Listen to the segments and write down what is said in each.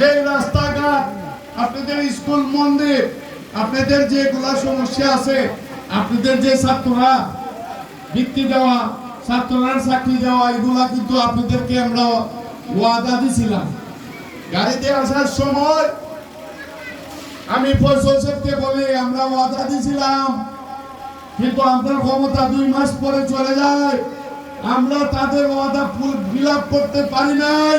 যে রাস্তাঘাট, আপনাদের স্কুল মন্দির, আপনাদের যেগুলা সমস্যা আছে, আপনাদের যে ছাত্ররা বৃত্তি দেওয়া, ছাত্ররা চাকরি দেওয়া, এগুলা কিন্তু আপনাদেরকে আমরা ওয়াদা দিছিলাম। গাড়িতে আসার সময় আমি ফসল সাহেবকে বলি, আমরা ওয়াদা দিছিলাম, কিন্তু আপনার ক্ষমতা দুই মাস পরে চলে যায়। আমরা তাদের ওয়াদা ফিল করতে পারি নাই।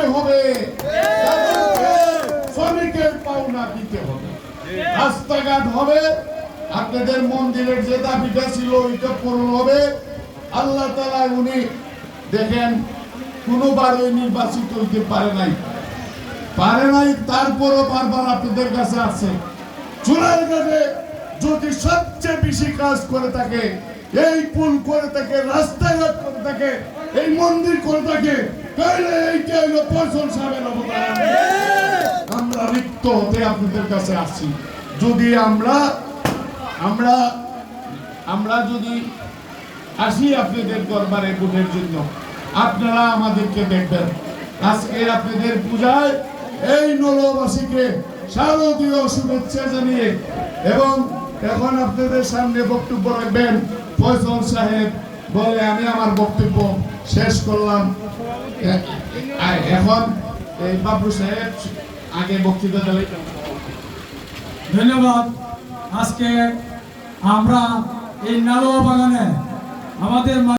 করতে হবে। শ্রমিকের পাওনা দিতে হবে। রাস্তাঘাট হবে। আপনাদের মন্দিরের যে দাবিটা ছিল, ওইটা পূরণ হবে। আল্লাহ তালা উনি দেখেন কোনোবার ওই নির্বাচিত হইতে পারে নাই। পারে নাই, তারপরও বারবার আপনাদের কাছে আছে। চুলার কাছে যদি সবচেয়ে বেশি কাজ করে থাকে, এই পুল করে থাকে, রাস্তাঘাট করে থাকে, এই মন্দির করে থাকে, তাহলে এইটা ফসল সাহেবের অবদান আমরা রিক্ত হতে আপনাদের কাছে আসছি। যদি আমরা আমরা আমরা যদি আসি আপনাদের দরবারে জন্য, আপনারা আমাদেরকে দেখবেন। আজকে আপনাদের পূজায় এই নলবাসীকে শারদীয় শুভেচ্ছা জানিয়ে এবং এখন আপনাদের সামনে বক্তব্য রাখবেন ফয়সল সাহেব বলে আমি আমার বক্তব্য শেষ করলাম। এখন এই সাহেব আগে বক্তৃতা দেবে ধন্যবাদ। আজকে আমরা এই নালোয়া বাগানে আমাদের